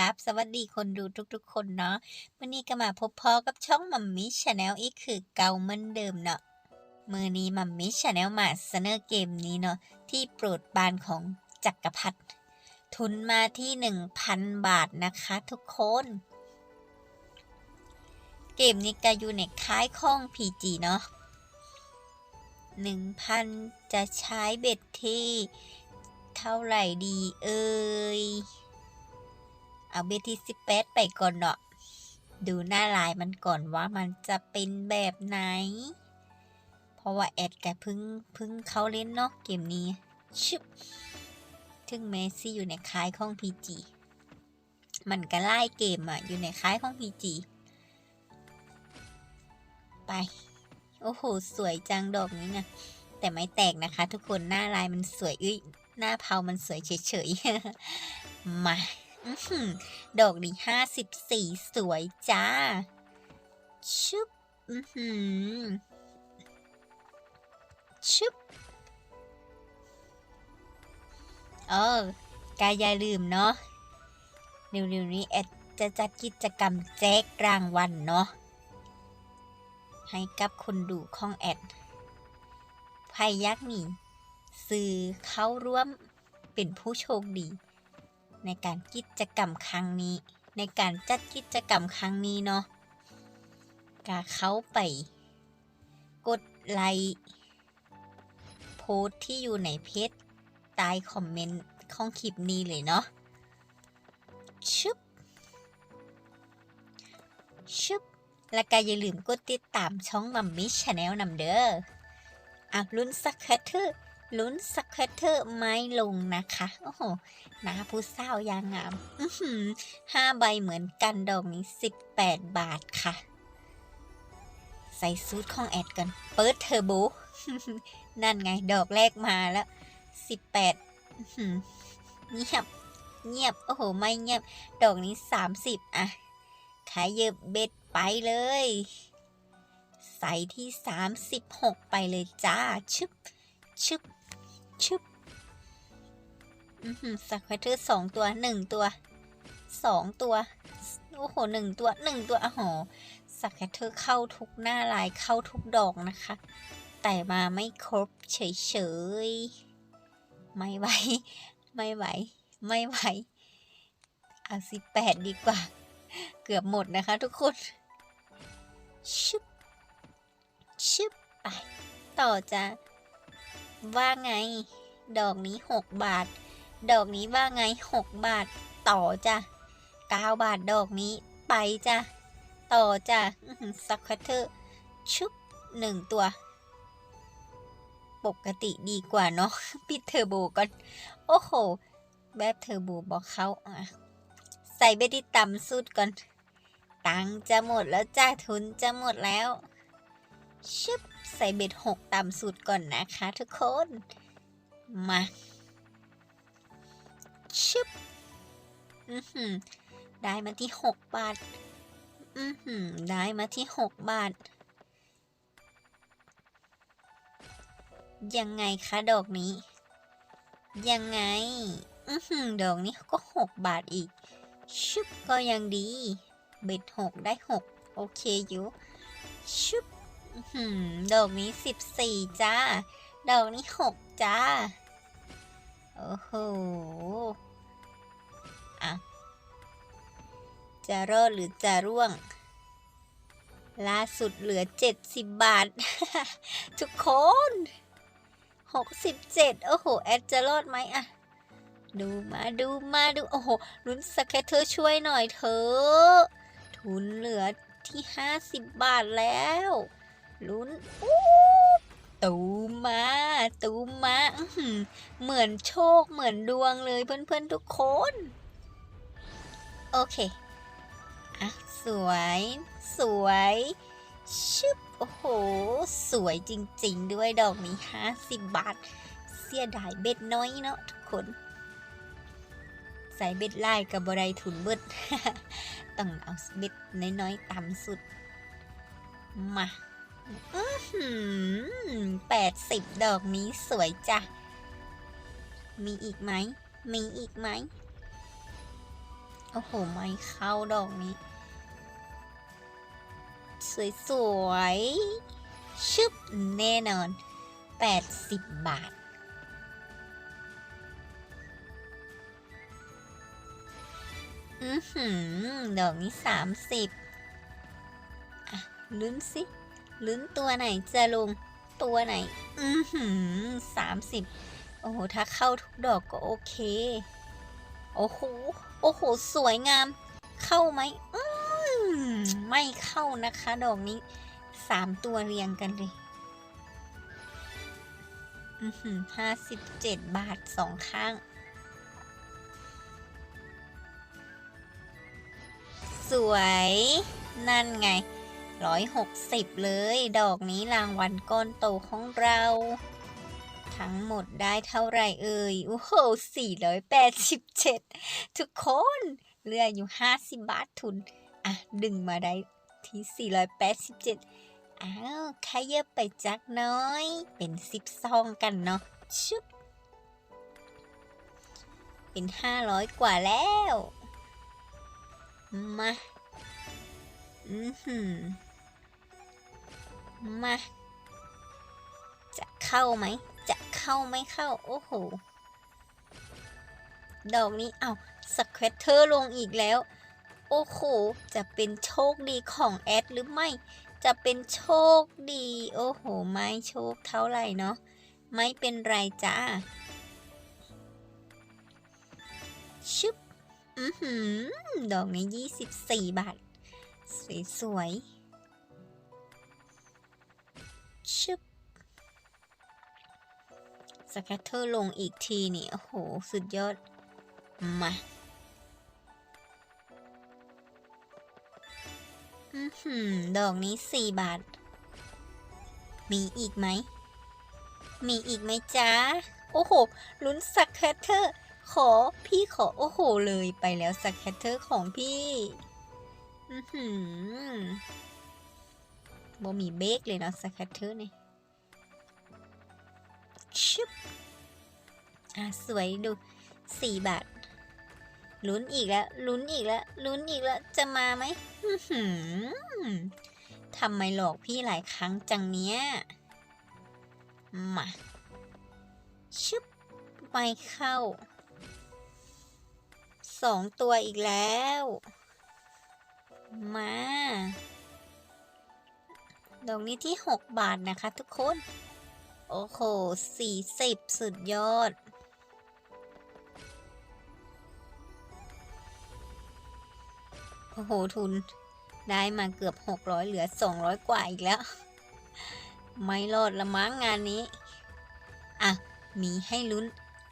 ครับ สวัสดีคนดูทุกๆ คนเนาะวันนี้ก็มาพบพ่อกับช่องมัมมี่ชาแนลอีกคือเก่าเหมือนเดิมเนาะมือนี้มัมมี่ชาแนลมาเสนอเกมนี้เนาะที่โปรดปานของจักรพรรดิทุนมาที่ 1,000 บาทนะคะทุกคน เกมนี้ก็อยู่ในค่ายข้อง PG เนาะ1,000 จะใช้เบ็ดที่เท่าไหร่ดีเอ่ย เอาเบสที่18ไปก่อนเนาะดูหน้าลายมันก่อนว่ามันจะเป็นแบบไหน เพราะว่าแอดแกเพิ่งเพิ่งเขาเล่นเนาะเกมนี้ชึบถึงเมซี่อยู่ในค่ายของ PG มันก็ไล่เกมอะอยู่ในค่ายของ PG ไป โอ้โห สวยจังดอกนี้นะแต่ไม่แตกนะคะ ทุกคนหน้าลายมันสวย อุ้ยหน้าเผามันสวยเฉยๆ มา ดอกนี้ห้าสิบสี่สวยจ้า ชุบอือหือชุบเออกายอย่าลืมเนาะเร็วๆนี้แอดจะจัดกิจกรรมแจกรางวัลเนาะให้กับคนดูของแอดใครยักษ์นี่สื่อเข้าร่วมเป็นผู้โชคดี ในการกิจกรรมครั้งนี้ ในการจัดกิจกรรมครั้งนี้เนาะกาเข้าไป กดไลค์โพสที่อยู่ในเพจใต้คอมเมนต์ของคลิปนี้เลยเนาะชึบชึบและก็อย่าลืมกดติดตามช่องมัมมี่ชาแนลนำเด้ออะลุ้นสักแคทเทอ ลุ้นสักแคทเทอร์ไม้ลงนะคะ โอ้โหหน้าผู้สาวยางงามห้าใบเหมือนกันดอกนี้18บแปดบาทค่ะ ใส่ซูทของแอดกัน เปิดเทอร์โบ นั่นไงดอกแรกมาแล้ว18อื้อหือเงียบ เงียบ โอ้โห ไม่เงียบ ดอกนี้30อะ ขายเยอะเบ็ดไปเลย ใส่ที่36ไปเลยจ้า ชึบชึบ ชึบสักควเตอร์สองตัวหนึ่งตัวสองตัว โอ้โหหนึ่งตัวหนึ่งตัวอ้โหสักเธอร์เข้าทุกหน้าลายเข้าทุกดอกนะคะ แต่มาไม่ครบเฉยๆ ไม่ไหว ไม่ไหว ไม่ไหว เอาสิแปดดีกว่า เกือบหมดนะคะทุกคน ชึบ ชึบ ไป ต่อจะ ว่าไง ดอกนี้ 6 บาท ดอกนี้ว่าไง 6 บาท ต่อจ้ะ9บาทดอกนี้ไปจ้ะต่อจ้ะสักคัตเตอร์ชุบหนึ่งตัว ปกติดีกว่าเนาะปิดเทอร์โบก่อน โอ้โห แบบเทอร์โบบอกเขาอะใส่เบดิต่ำสุดก่อน ตังจะหมดแล้วจ้าทุนจะหมดแล้วชึบ ใส่เบ็ดหกต่ำสุดก่อนนะคะทุกคน มาชึบอือหือได้มาที่หกบาท อือหือได้มาที่หกบาท ยังไงคะดอกนี้ ยังไง อือหือดอกนี้ก็หกบาทอีกชึบก็ยังดี เบ็ดหกได้หกโอเคอยู่ชึบ ดอกนี้สิบสี่จ้า ดอกนี้หกจ้า โอ้โห อะ จะรอดหรือจะร่วง ล่าสุดเหลือเจ็ดสิบบาท ทุกคนหกสิบเจ็ดโอ้โห แอดจะรอดไหมอะดูมาดูมาดู โอ้โหลุ้นสแคตเตอร์ช่วยหน่อยเถอะ ทุนเหลือที่ห้าสิบบาทแล้ว ลุ้นตูมาตูมาเหมือนโชคเหมือนดวงเลยเพื่อนๆทุกคน โอเค อะ สวย สวยชึบโอ้โห สวยจริงๆ ด้วยดอกนี้50บาท เสียดายเบ็ดน้อยเนาะทุกคน ใส่เบ็ดไล่กับบไรทุนเบิด ต้องเอาเบ็ดน้อยๆต่ำสุด มา แปดสิบดอกนี้สวยจ้ะ มีอีกไหม มีอีกไหม โอ้โห ไม่เข้าดอกนี้ สวยๆชึบแน่นอน 80 บาท อือหือ ดอกนี้สามสิบอะ ลุ้นสิ ลุ้นตัวไหนจะลงตัวไหน อือหือสามสิบโอ้โห ถ้าเข้าทุกดอกก็โอเค โอ้โห โอ้โห สวยงาม เข้าไหมอืมไม่เข้านะคะ ดอกนี้สามตัวเรียงกันเลย อือหือห้าสิบเจ็ดบาทสองข้างสวย นั่นไง ร้อยหกสิบเลย ดอกนี้รางวัลก้อนโตของเรา ทั้งหมดได้เท่าไหร่เอ่ย โอ้โหสี่ร้อยแปดสิบเจ็ดทุกคนเหลืออยู่ห้าสิบบาททุน อะ ดึงมาได้ที่สี่ร้อยแปดสิบเจ็ดอ้าวขยับไปจักน้อย เป็นสิบซองกันเนาะชุบเป็นห้าร้อยกว่าแล้ว มา อือหือ มา จะเข้าไหม จะเข้าไม่เข้า โอ้โห ดอกนี้ เอาสแควตเตอร์ลงอีกแล้ว โอ้โห จะเป็นโชคดีของแอดหรือไม่ จะเป็นโชคดี โอ้โห ไม่โชคเท่าไหร่เนาะ ไม่เป็นไรจ้าชึบ อือหือ ดอกนี้ 24 บาท สวยๆ ชึบสแคตเตอร์ลงอีกทีนี่ โอ้โห สุดยอด มาอือหือดอกนี้4บาท มีอีกไหม มีอีกไหมจ๊ะ โอ้โห ลุ้นสักแคตเตอร์ ขอพี่ขอโอ้โหเลยไปแล้วสักแคตเตอร์ของพี่ อือหือ บ่มีเบรกเลยเนาะสแคตเตอร์นี่ชุบอะสวยดูสี่บาทลุ้นอีกแล้วลุ้นอีกแล้วลุ้นอีกแล้วจะมาไหมหือทำไมหลอกพี่หลายครั้งจังเนี้ยมาชุบไม่เข้าสองตัวอีกแล้ว มา ดอกนี้ที่ 6 บาทนะคะทุกคน โอ้โห40 สุดยอด โอ้โห ทุนได้มาเกือบ 600 เหลือ 200 กว่าอีกแล้ว ไม่รอดละมั้งงานนี้ อะ มีให้ลุ้น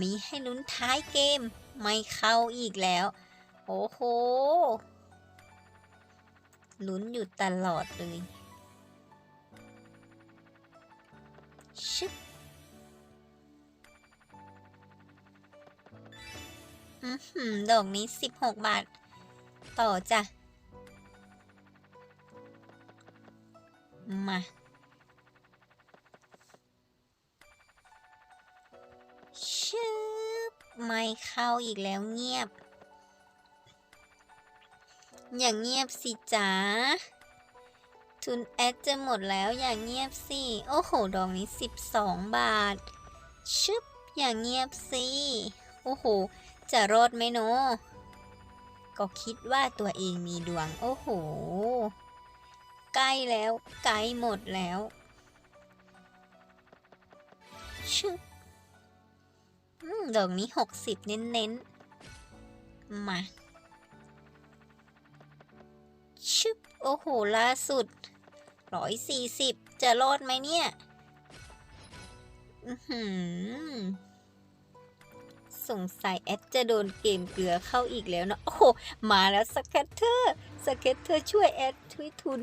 มีให้ลุ้นท้ายเกม ไม่เข้าอีกแล้ว โอ้โหลุ้นอยู่ตลอดเลย อือหือดอกนี้ 16 บาท ต่อจ้ะ มาชึบไม่เข้าอีกแล้วเงียบ อย่างเงียบสิจ๋าทุนแอดจะหมดแล้วอย่างเงียบสิ โอ้โห ดอกนี้ 12 บาท ชึบอย่างเงียบสิ โอ้โห จะรอดไหมเนก็คิดว่าตัวเองมีดวง โอ้โห ใกล้แล้วใกล้หมดแล้วชึบอืมดอกนี้60เน้นๆ มาชึบโอ้โห ล่าสุด140จะรอดไหมเนี่ย อือหือ สงสัยแอดจะโดนเกมเกลือเข้าอีกแล้วเนะโอ้โห มาแล้วสแคตเตอร์สแคตเตอร์ช่วยแอดช่วยทุน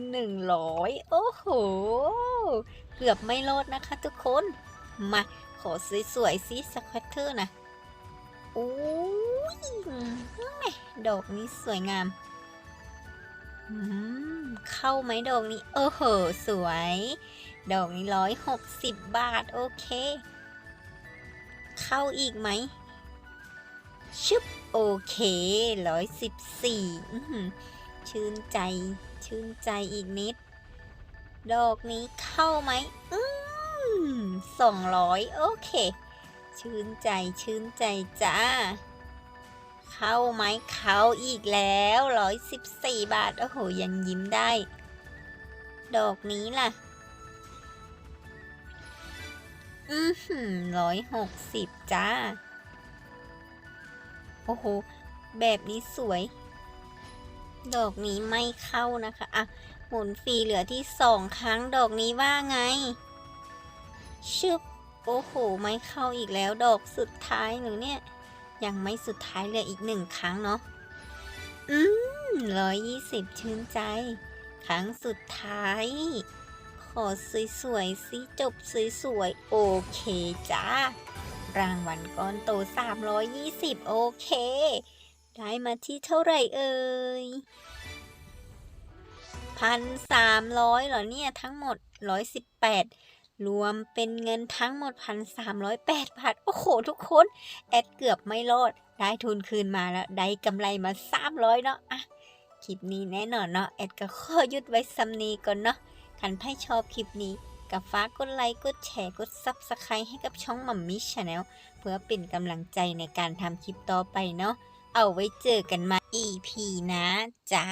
100โอ้โห เกือบไม่รอดนะคะทุกคน มาขอสวยๆสิสแคตเตอร์นะโอ้ยดอกนี้สวยงามอืมเข้าไหมดอกนี้ โอ้โห สวย ดอกนี้ร้อยหกสิบบาท โอเค เข้าอีกไหม ชึบโอเคร้อยสิบสี่ชื่นใจ ชื่นใจอีกนิด ดอกนี้เข้าไหมอืมสองร้อยโอเค ชื่นใจชื่นใจจ้า เข้าไหมเข้าอีกแล้วร้อยสิบสี่บาท โอ้โห ยังยิ้มได้ ดอกนี้ล่ะ อือหือร้อยหกสิบจ้า อ้โห แบบนี้สวย ดอกนี้ไม่เข้านะคะ อะ หมุนฟรีเหลือที่สองครั้งดอกนี้ว่าไง ชึบ โอ้โห ไม่เข้าอีกแล้วดอกสุดท้ายหนูเนี่ย ยังไม่สุดท้ายเหลืออีกหนึ่งครั้งเนาะ อืมร้อยยี่สิบชื่นใจ ครั้งสุดท้าย ขอสวยๆสิจบสวยๆ โอเคจ้า รางวัลก้อนโต 320 โอเค ได้มาที่เท่าไหร่เอ่ยพันสามร้อยเหรอเนี่ย ทั้งหมด118รวมเป็นเงินทั้งหมด1,308บาท โอ้โห ทุกคน แอดเกือบไม่รอด ได้ทุนคืนมาแล้ว ได้กำไรมา300เนาะอะคลิปนี้แน่นอนเนาะแอดก็ขอยุดไว้ซ้ำนี้ก่อนเนาะคันให้ชอบคลิปนี้ กับฟ้ากกดไลค์กดแชร์กดซับสไครต์ให้กับช่องมัมมี่ชาแนลเพื่อเป็นกำลังใจในการทำคลิปต่อไปเนาะเอาไว้เจอกันมา EP นะจ้า